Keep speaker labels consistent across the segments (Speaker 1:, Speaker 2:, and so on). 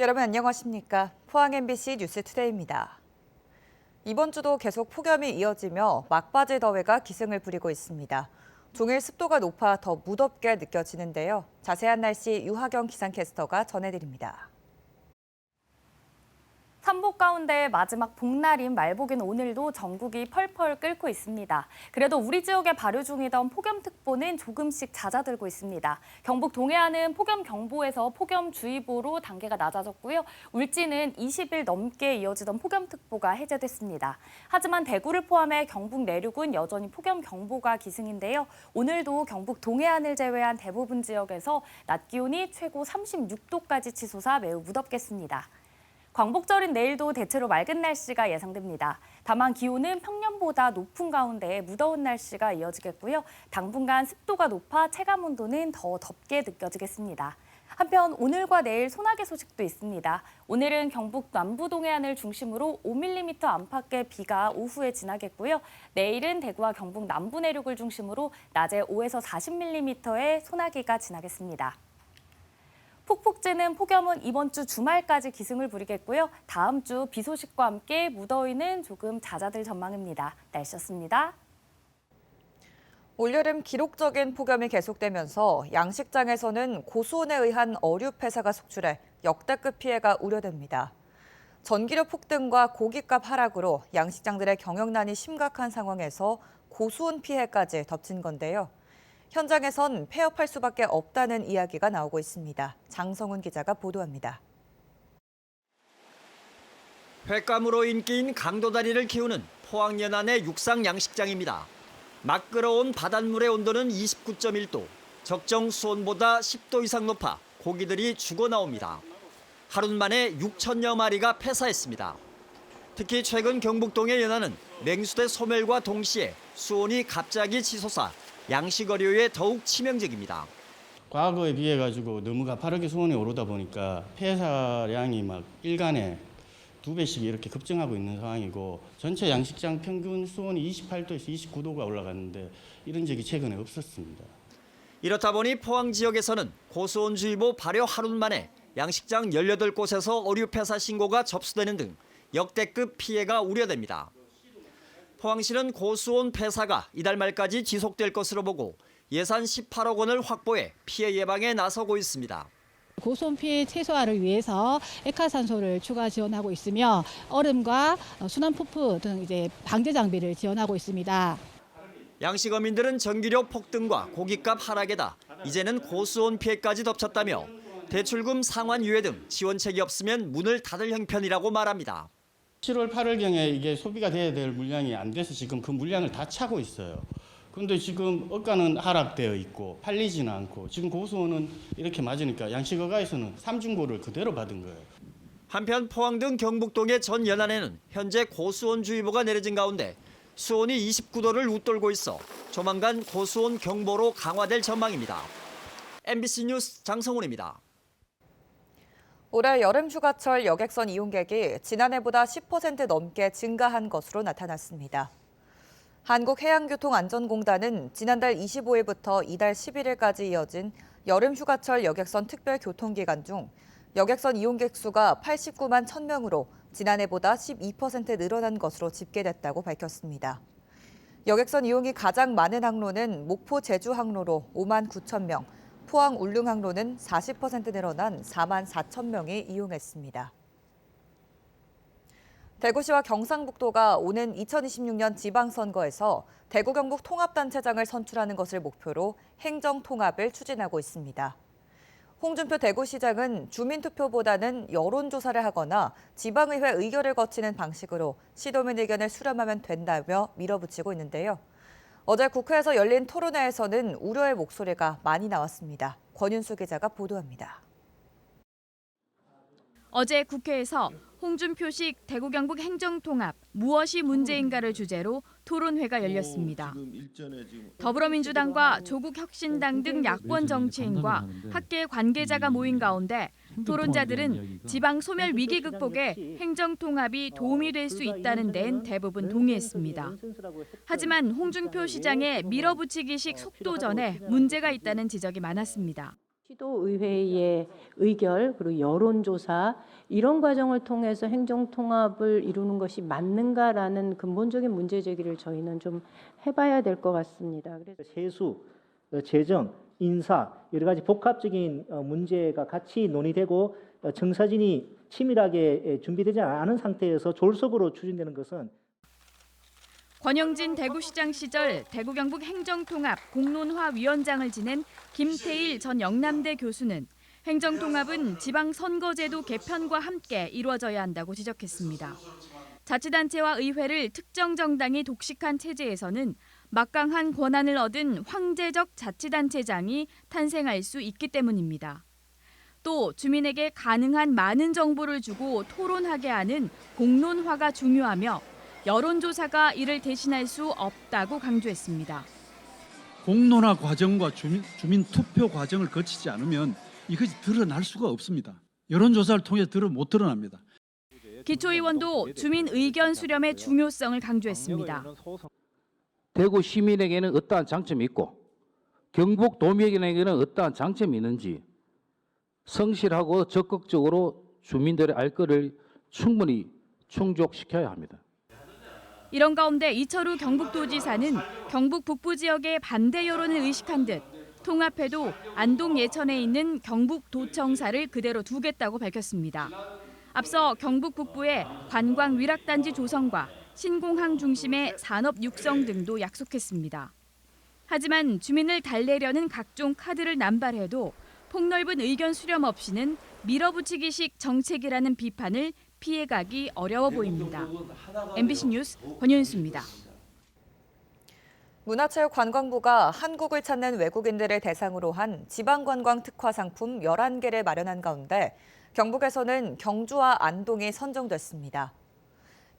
Speaker 1: 여러분 안녕하십니까? 포항 MBC 뉴스투데이입니다. 이번 주도 계속 폭염이 이어지며 막바지 더위가 기승을 부리고 있습니다. 종일 습도가 높아 더 무덥게 느껴지는데요. 자세한 날씨 유하경 기상캐스터가 전해드립니다.
Speaker 2: 삼복 가운데 마지막 복날인 말복인 오늘도 전국이 펄펄 끓고 있습니다. 그래도 우리 지역에 발효 중이던 폭염특보는 조금씩 잦아들고 있습니다. 경북 동해안은 폭염경보에서 폭염주의보로 단계가 낮아졌고요. 울진은 20일 넘게 이어지던 폭염특보가 해제됐습니다. 하지만 대구를 포함해 경북 내륙은 여전히 폭염경보가 기승인데요. 오늘도 경북 동해안을 제외한 대부분 지역에서 낮 기온이 최고 36도까지 치솟아 매우 무덥겠습니다. 광복절인 내일도 대체로 맑은 날씨가 예상됩니다. 다만 기온은 평년보다 높은 가운데 무더운 날씨가 이어지겠고요. 당분간 습도가 높아 체감 온도는 더 덥게 느껴지겠습니다. 한편 오늘과 내일 소나기 소식도 있습니다. 오늘은 경북 남부 동해안을 중심으로 5mm 안팎의 비가 오후에 지나겠고요. 내일은 대구와 경북 남부 내륙을 중심으로 낮에 5에서 40mm의 소나기가 지나겠습니다. 찌는 폭염은 이번 주 주말까지 기승을 부리겠고요. 다음 주 비 소식과 함께 무더위는 조금 잦아들 전망입니다. 날씨였습니다.
Speaker 1: 올여름 기록적인 폭염이 계속되면서 양식장에서는 고수온에 의한 어류 폐사가 속출해 역대급 피해가 우려됩니다. 전기료 폭등과 고기값 하락으로 양식장들의 경영난이 심각한 상황에서 고수온 피해까지 덮친 건데요. 현장에선 폐업할 수밖에 없다는 이야기가 나오고 있습니다. 장성훈 기자가 보도합니다.
Speaker 3: 횟감으로 인기인 강도다리를 키우는 포항 연안의 육상 양식장입니다. 막 끓어온 바닷물의 온도는 29.1도, 적정 수온보다 10도 이상 높아 고기들이 죽어 나옵니다. 하루 만에 6천여 마리가 폐사했습니다. 특히 최근 경북동의 연안은 냉수대 소멸과 동시에 수온이 갑자기 치솟아 양식 어류에 더욱 치명적입니다.
Speaker 4: 과거에 비해 가지고 너무 가파르게 수온이 오르다 보니까 폐사량이 막 일간에 두 배씩 이렇게 급증하고 있는 상황이고 전체 양식장 평균 수온이 28도에서 29도가 올라갔는데 이런 적이 최근에 없었습니다.
Speaker 3: 이렇다 보니 포항 지역에서는 고수온주의보 발효 하루 만에 양식장 18곳에서 어류 폐사 신고가 접수되는 등 역대급 피해가 우려됩니다. 포항시는 고수온 폐사가 이달 말까지 지속될 것으로 보고 예산 18억 원을 확보해 피해 예방에 나서고 있습니다.
Speaker 5: 고손 피해 최소화를 위해서 액화산소를 추가 지원하고 있으며 얼음과 순환 푸프 등 이제 방제 장비를 지원하고 있습니다.
Speaker 3: 양식 어민들은 전기료 폭등과 고깃값 하락에다 이제는 고수온 피해까지 덮쳤다며 대출금 상환 유예 등 지원책이 없으면 문을 닫을 형편이라고 말합니다.
Speaker 4: 7월 8월경에 이게 소비가 돼야 될 물량이 안 돼서 지금 그 물량을 다 차고 있어요. 그런데 지금 어가는 하락되어 있고 팔리지는 않고 지금 고수온은 이렇게 맞으니까 양식어가에서는 삼중고를 그대로 받은 거예요.
Speaker 3: 한편 포항 등 경북동의 전 연안에는 현재 고수온 주의보가 내려진 가운데 수온이 29도를 웃돌고 있어 조만간 고수온 경보로 강화될 전망입니다. MBC 뉴스 장성훈입니다.
Speaker 1: 올해 여름 휴가철 여객선 이용객이 지난해보다 10% 넘게 증가한 것으로 나타났습니다. 한국해양교통안전공단은 지난달 25일부터 이달 11일까지 이어진 여름 휴가철 여객선 특별 교통기간 중 여객선 이용객 수가 89만 1000명으로 지난해보다 12% 늘어난 것으로 집계됐다고 밝혔습니다. 여객선 이용이 가장 많은 항로는 목포 제주 항로로 5만 9천 명, 포항 울릉 항로는 40% 늘어난 4만 4천 명이 이용했습니다. 대구시와 경상북도가 오는 2026년 지방선거에서 대구 경북 통합단체장을 선출하는 것을 목표로 행정 통합을 추진하고 있습니다. 홍준표 대구시장은 주민투표보다는 여론조사를 하거나 지방의회 의결을 거치는 방식으로 시도민 의견을 수렴하면 된다며 밀어붙이고 있는데요. 어제 국회에서 열린 토론회에서는 우려의 목소리가 많이 나왔습니다. 권윤수 기자가 보도합니다.
Speaker 6: 어제 국회에서 홍준표식 대구 경북 행정통합 무엇이 문제인가를 주제로 토론회가 열렸습니다. 더불어민주당과 조국혁신당 등 야권 정치인과 학계 관계자가 모인 가운데 토론자들은 지방 소멸 위기 극복에 행정 통합이 도움이 될 수 있다는 데는 대부분 동의했습니다. 하지만 홍준표 시장의 밀어붙이기식 속도전에 문제가 있다는 지적이 많았습니다.
Speaker 7: 시도의회의 의결 그리고 여론조사 이런 과정을 통해서 행정통합을 이루는 것이 맞는가라는 근본적인 문제 제기를 저희는 좀 해봐야 될 것 같습니다. 그래서
Speaker 8: 세수, 어, 재정, 인사 여러 가지 복합적인 어, 문제가 같이 논의되고 어, 정사진이 치밀하게 예, 준비되지 않은 상태에서 졸속으로 추진되는 것은
Speaker 6: 권영진 대구시장 시절 대구 경북 행정통합 공론화 위원장을 지낸 김태일 전 영남대 교수는 행정통합은 지방선거제도 개편과 함께 이루어져야 한다고 지적했습니다. 자치단체와 의회를 특정 정당이 독식한 체제에서는 막강한 권한을 얻은 황제적 자치단체장이 탄생할 수 있기 때문입니다. 또 주민에게 가능한 많은 정보를 주고 토론하게 하는 공론화가 중요하며 여론조사가 이를 대신할 수 없다고 강조했습니다.
Speaker 9: 공론화 과정과 주민, 주민 투표 과정을 거치지 않으면 이것이 드러날 수가 없습니다. 여론조사를 통해 드러 못 드러납니다.
Speaker 6: 기초의원도 주민 의견 수렴의 중요성을 강조했습니다.
Speaker 10: 대구 시민에게는 어떠한 장점이 있고 경북 도민에게는 어떠한 장점이 있는지 성실하고 적극적으로 주민들의 알 것을 충분히 충족시켜야 합니다.
Speaker 6: 이런 가운데 이철우 경북도지사는 경북 북부 지역의 반대 여론을 의식한 듯 통합해도 안동 예천에 있는 경북 도청사를 그대로 두겠다고 밝혔습니다. 앞서 경북 북부의 관광 위락단지 조성과 신공항 중심의 산업 육성 등도 약속했습니다. 하지만 주민을 달래려는 각종 카드를 남발해도 폭넓은 의견 수렴 없이는 밀어붙이기식 정책이라는 비판을 피해가기 어려워 보입니다. MBC 뉴스 권윤수입니다.
Speaker 1: 문화체육관광부가 한국을 찾는 외국인들을 대상으로 한 지방관광 특화 상품 11개를 마련한 가운데 경북에서는 경주와 안동이 선정됐습니다.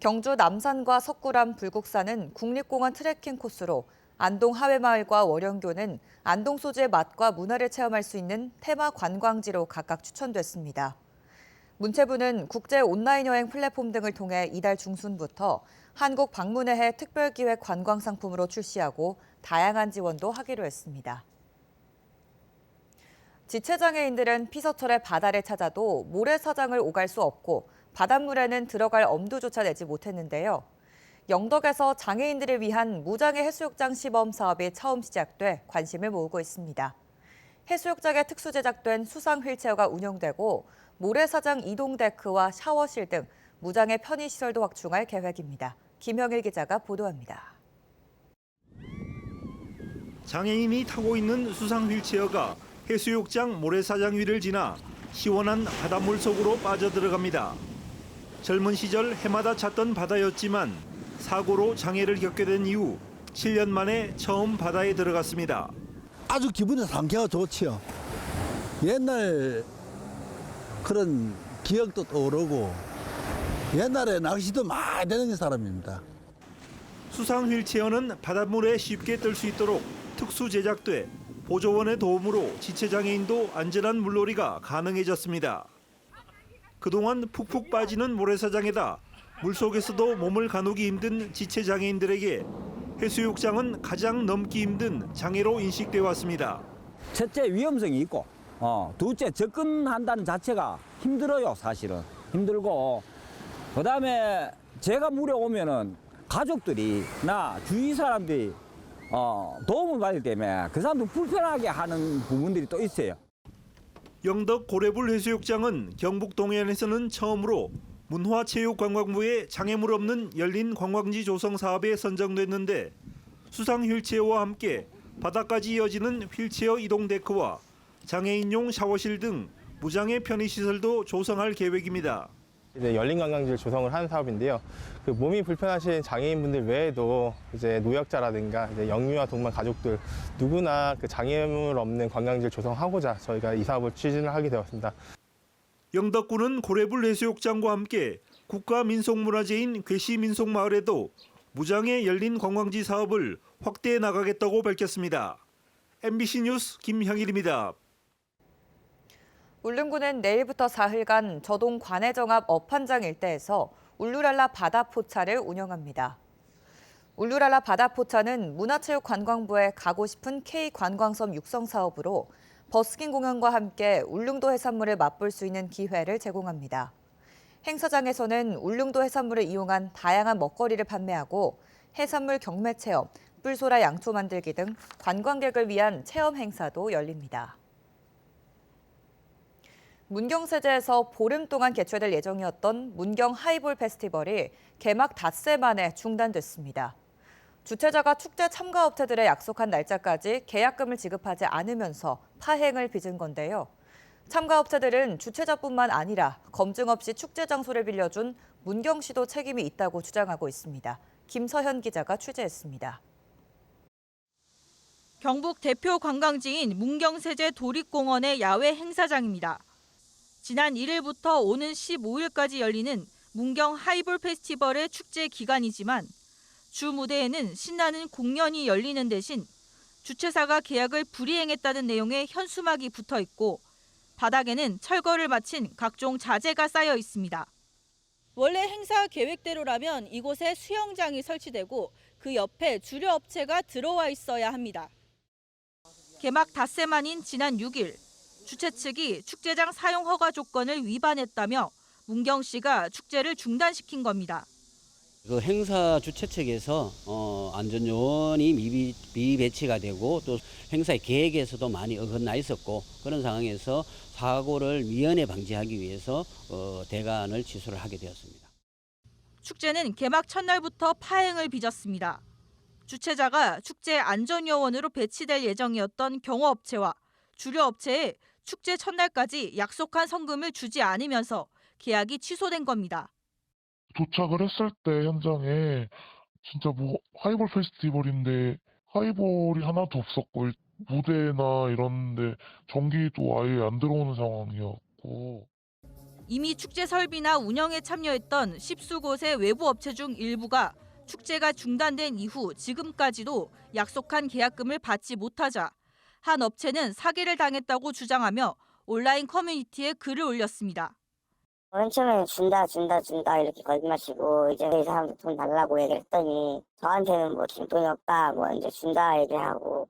Speaker 1: 경주 남산과 석굴암 불국사는 국립공원 트레킹 코스로 안동 하회마을과 월영교는 안동 소주의 맛과 문화를 체험할 수 있는 테마 관광지로 각각 추천됐습니다. 문체부는 국제 온라인 여행 플랫폼 등을 통해 이달 중순부터 한국 방문의 해 특별기획 관광 상품으로 출시하고 다양한 지원도 하기로 했습니다. 지체장애인들은 피서철에 바다를 찾아도 모래사장을 오갈 수 없고 바닷물에는 들어갈 엄두조차 내지 못했는데요. 영덕에서 장애인들을 위한 무장애 해수욕장 시범 사업이 처음 시작돼 관심을 모으고 있습니다. 해수욕장에 특수 제작된 수상 휠체어가 운영되고 모래사장 이동 데크와 샤워실 등 무장애 편의 시설도 확충할 계획입니다. 김영일 기자가 보도합니다.
Speaker 11: 장애인이 타고 있는 수상 휠체어가 해수욕장 모래사장 위를 지나 시원한 바닷물 속으로 빠져들어갑니다. 젊은 시절 해마다 찾던 바다였지만 사고로 장애를 겪게 된 이후 7년 만에 처음 바다에 들어갔습니다.
Speaker 12: 아주 기분이 상쾌하고 좋지요. 옛날 그런 기억도 떠오르고 옛날에 낚시도 많이 되는 사람입니다.
Speaker 11: 수상 휠체어는 바닷물에 쉽게 뜰 수 있도록 특수 제작돼 보조원의 도움으로 지체장애인도 안전한 물놀이가 가능해졌습니다. 그동안 푹푹 빠지는 모래사장에다 물속에서도 몸을 가누기 힘든 지체장애인들에게 해수욕장은 가장 넘기 힘든 장애로 인식돼 왔습니다.
Speaker 13: 첫째 위험성이 있고 어, 둘째 접근한다는 자체가 힘들어요 사실은 힘들고 그다음에 제가 물에 오면은 가족들이 나 주위 사람들이 어, 도움을 받기 때문에 그 사람도 불편하게 하는 부분들이 또 있어요.
Speaker 11: 영덕 고래불 해수욕장은 경북 동해안에서는 처음으로 문화체육관광부의 장애물 없는 열린 관광지 조성 사업에 선정됐는데 수상 휠체어와 함께 바다까지 이어지는 휠체어 이동 데크와 장애인용 샤워실 등 무장애 편의시설도 조성할 계획입니다.
Speaker 14: 이제 열린 관광지를 조성을 하는 사업인데요. 그 몸이 불편하신 장애인분들 외에도 이제 노약자라든가 이제 영유아 동반 가족들 누구나 그 장애물 없는 관광지를 조성하고자 저희가 이 사업을 추진을 하게 되었습니다.
Speaker 11: 영덕군은 고래불 해수욕장과 함께 국가 민속문화재인 괴시 민속마을에도 무장애 열린 관광지 사업을 확대해 나가겠다고 밝혔습니다. MBC 뉴스 김형일입니다.
Speaker 1: 울릉군은 내일부터 사흘간 저동 관해정 앞 업한장 일대에서 울루랄라 바다 포차를 운영합니다. 울루랄라 바다 포차는 문화체육관광부의 가고 싶은 K관광섬 육성 사업으로 버스킹 공연과 함께 울릉도 해산물을 맛볼 수 있는 기회를 제공합니다. 행사장에서는 울릉도 해산물을 이용한 다양한 먹거리를 판매하고 해산물 경매 체험, 뿔소라 양초 만들기 등 관광객을 위한 체험 행사도 열립니다. 문경세제에서 보름 동안 개최될 예정이었던 문경 하이볼 페스티벌이 개막 닷새 만에 중단됐습니다. 주최자가 축제 참가 업체들의 약속한 날짜까지 계약금을 지급하지 않으면서 파행을 빚은 건데요. 참가 업체들은 주최자뿐만 아니라 검증 없이 축제 장소를 빌려준 문경시도 책임이 있다고 주장하고 있습니다. 김서현 기자가 취재했습니다.
Speaker 15: 경북 대표 관광지인 문경세제 도립공원의 야외 행사장입니다. 지난 1일부터 오는 15일까지 열리는 문경 하이볼 페스티벌의 축제 기간이지만 주 무대에는 신나는 공연이 열리는 대신 주최사가 계약을 불이행했다는 내용의 현수막이 붙어 있고 바닥에는 철거를 마친 각종 자재가 쌓여 있습니다. 원래 행사 계획대로라면 이곳에 수영장이 설치되고 그 옆에 주류 업체가 들어와 있어야 합니다. 개막 닷새 만인 지난 6일 주최 측이 축제장 사용 허가 조건을 위반했다며 문경시가 축제를 중단시킨 겁니다.
Speaker 16: 그 행사 주최 측에서 어, 안전요원이 미비, 미배치가 되고 또 행사의 계획에서도 많이 어긋나 있었고 그런 상황에서 사고를 미연에 방지하기 위해서 어, 대관을 취소를 하게 되었습니다.
Speaker 15: 축제는 개막 첫날부터 파행을 빚었습니다. 주최자가 축제 안전요원으로 배치될 예정이었던 경호업체와 주류업체에 축제 첫날까지 약속한 성금을 주지 않으면서 계약이 취소된 겁니다.
Speaker 17: 도착을 했을 때 현장에 진짜 뭐 하이볼 페스티벌인데 하이볼이 하나도 없었고 일- 무대나 이런데 전기도 아예 안 들어오는 상황이었고
Speaker 15: 이미 축제 설비나 운영에 참여했던 10수곳의 외부 업체 중 일부가 축제가 중단된 이후 지금까지도 약속한 계약금을 받지 못하자 한 업체는 사기를 당했다고 주장하며 온라인 커뮤니티에 글을 올렸습니다.
Speaker 18: 맨 처음에 준다 준다 준다 이렇게 거짓말치고 이제 이 사람도 돈 달라고 얘기를 했더니 저한테는 뭐줄 돈이 없다 뭐 이제 준다 얘기하고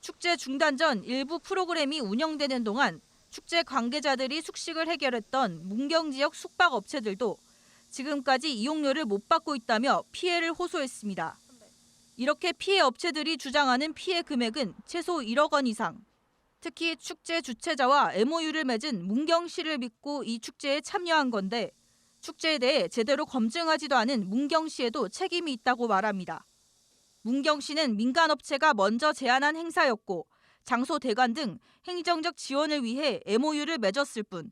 Speaker 15: 축제 중단 전 일부 프로그램이 운영되는 동안 축제 관계자들이 숙식을 해결했던 문경 지역 숙박 업체들도 지금까지 이용료를 못 받고 있다며 피해를 호소했습니다. 이렇게 피해 업체들이 주장하는 피해 금액은 최소 1억 원 이상. 특히 축제 주최자와 MOU를 맺은 문경시를 믿고 이 축제에 참여한 건데 축제에 대해 제대로 검증하지도 않은 문경시에도 책임이 있다고 말합니다. 문경시는 민간업체가 먼저 제안한 행사였고 장소 대관 등 행정적 지원을 위해 MOU를 맺었을 뿐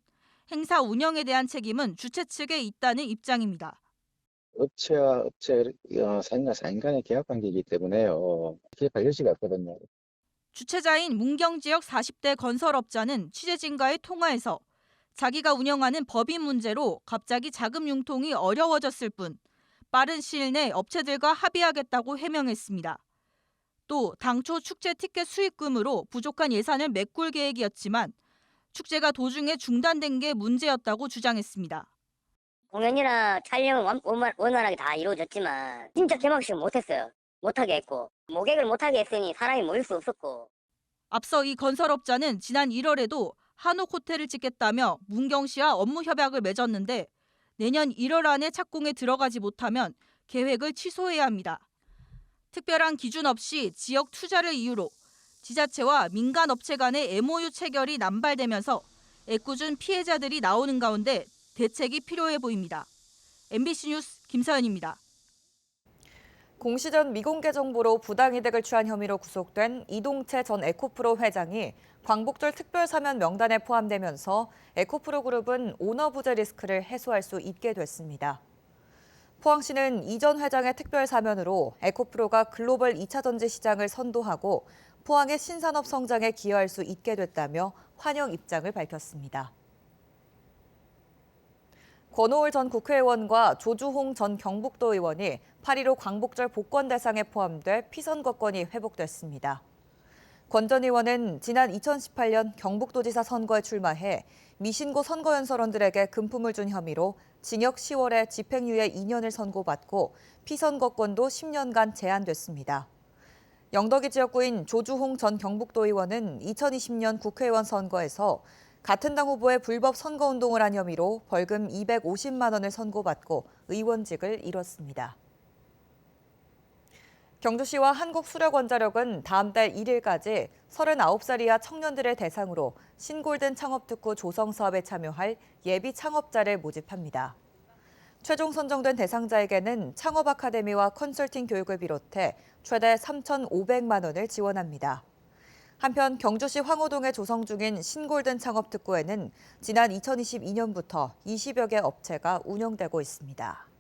Speaker 15: 행사 운영에 대한 책임은 주최 측에 있다는 입장입니다.
Speaker 19: 업체와 업체 어, 사인과 사인 간의 계약 관계이기 때문에요. 개입할 여지가 없거든요.
Speaker 15: 주최자인 문경 지역 40대 건설업자는 취재진과의 통화에서 자기가 운영하는 법인 문제로 갑자기 자금 융통이 어려워졌을 뿐 빠른 시일 내 업체들과 합의하겠다고 해명했습니다. 또 당초 축제 티켓 수익금으로 부족한 예산을 메꿀 계획이었지만 축제가 도중에 중단된 게 문제였다고 주장했습니다.
Speaker 18: 공연이나 촬영은 원- 원활하게 다 이루어졌지만 진짜 개막식은 못했어요. 못하게 했고 모객을 못하게 했으니 사람이 모일 수 없었고
Speaker 15: 앞서 이 건설업자는 지난 1월에도 한옥 호텔을 짓겠다며 문경시와 업무 협약을 맺었는데 내년 1월 안에 착공에 들어가지 못하면 계획을 취소해야 합니다. 특별한 기준 없이 지역 투자를 이유로 지자체와 민간 업체 간의 MOU 체결이 남발되면서 애꿎은 피해자들이 나오는 가운데 대책이 필요해 보입니다. MBC 뉴스 김서연입니다.
Speaker 1: 공시전 미공개 정보로 부당 이득을 취한 혐의로 구속된 이동채 전 에코프로 회장이 광복절 특별 사면 명단에 포함되면서 에코프로 그룹은 오너 부재 리스크를 해소할 수 있게 됐습니다. 포항시는 이 전 회장의 특별 사면으로 에코프로가 글로벌 2차 전지 시장을 선도하고 포항의 신산업 성장에 기여할 수 있게 됐다며 환영 입장을 밝혔습니다. 권오을 전 국회의원과 조주홍 전 경북도 의원이 8.15 광복절 복권 대상에 포함돼 피선거권이 회복됐습니다. 권 전 의원은 지난 2018년 경북도지사 선거에 출마해 미신고 선거연설원들에게 금품을 준 혐의로 징역 10월에 집행유예 2년을 선고받고 피선거권도 10년간 제한됐습니다. 영덕이 지역구인 조주홍 전 경북도 의원은 2020년 국회의원 선거에서 같은 당 후보의 불법 선거운동을 한 혐의로 벌금 250만 원을 선고받고 의원직을 잃었습니다. 경주시와 한국수력원자력은 다음 달 1일까지 39살 이하 청년들을 대상으로 신골든 창업특구 조성 사업에 참여할 예비 창업자를 모집합니다. 최종 선정된 대상자에게는 창업 아카데미와 컨설팅 교육을 비롯해 최대 3,500만 원을 지원합니다. 한편 경주시 황호동에 조성 중인 신골든 창업 특구에는 지난 2022년부터 20여 개 업체가 운영되고 있습니다.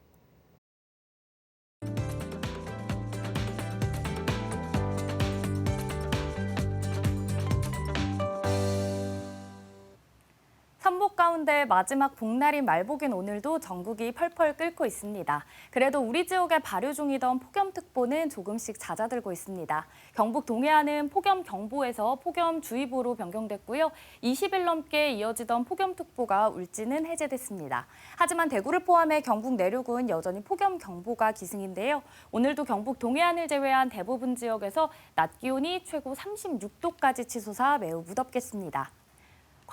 Speaker 2: 삼복 가운데 마지막 복날인 말복인 오늘도 전국이 펄펄 끓고 있습니다. 그래도 우리 지역에 발효 중이던 폭염특보는 조금씩 잦아들고 있습니다. 경북 동해안은 폭염경보에서 폭염주의보로 변경됐고요. 20일 넘게 이어지던 폭염특보가 울지는 해제됐습니다. 하지만 대구를 포함해 경북 내륙은 여전히 폭염경보가 기승인데요. 오늘도 경북 동해안을 제외한 대부분 지역에서 낮 기온이 최고 36도까지 치솟아 매우 무덥겠습니다.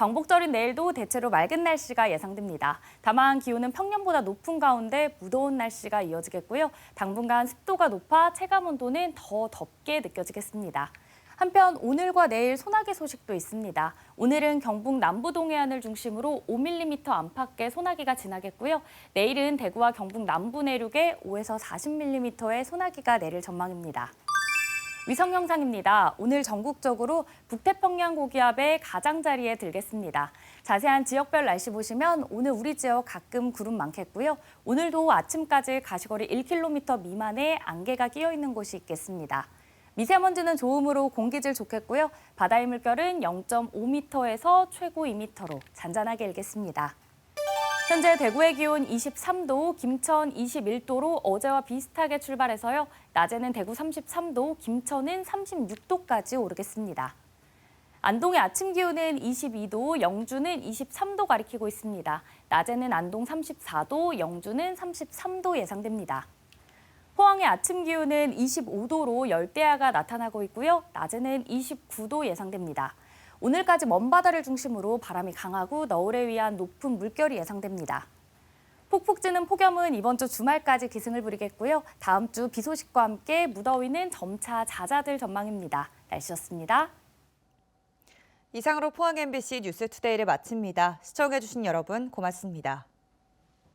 Speaker 2: 광복절인 내일도 대체로 맑은 날씨가 예상됩니다. 다만 기온은 평년보다 높은 가운데 무더운 날씨가 이어지겠고요. 당분간 습도가 높아 체감 온도는 더 덥게 느껴지겠습니다. 한편 오늘과 내일 소나기 소식도 있습니다. 오늘은 경북 남부 동해안을 중심으로 5mm 안팎의 소나기가 지나겠고요. 내일은 대구와 경북 남부 내륙에 5에서 40mm의 소나기가 내릴 전망입니다. 위성 영상입니다. 오늘 전국적으로 북태평양 고기압의 가장자리에 들겠습니다. 자세한 지역별 날씨 보시면 오늘 우리 지역 가끔 구름 많겠고요. 오늘도 아침까지 가시거리 1km 미만의 안개가 끼어 있는 곳이 있겠습니다. 미세먼지는 좋음으로 공기질 좋겠고요. 바다의 물결은 0.5m에서 최고 2m로 잔잔하게 일겠습니다. 현재 대구의 기온 23도, 김천 21도로 어제와 비슷하게 출발해서요. 낮에는 대구 33도, 김천은 36도까지 오르겠습니다. 안동의 아침 기온은 22도, 영주는 23도 가리키고 있습니다. 낮에는 안동 34도, 영주는 33도 예상됩니다. 포항의 아침 기온은 25도로 열대야가 나타나고 있고요. 낮에는 29도 예상됩니다. 오늘까지 먼바다를 중심으로 바람이 강하고 너울에 의한 높은 물결이 예상됩니다. 폭풍 찌는 폭염은 이번 주 주말까지 기승을 부리겠고요. 다음 주 비 소식과 함께 무더위는 점차 잦아들 전망입니다. 날씨였습니다.
Speaker 1: 이상으로 포항 MBC 뉴스투데이를 마칩니다. 시청해주신 여러분 고맙습니다.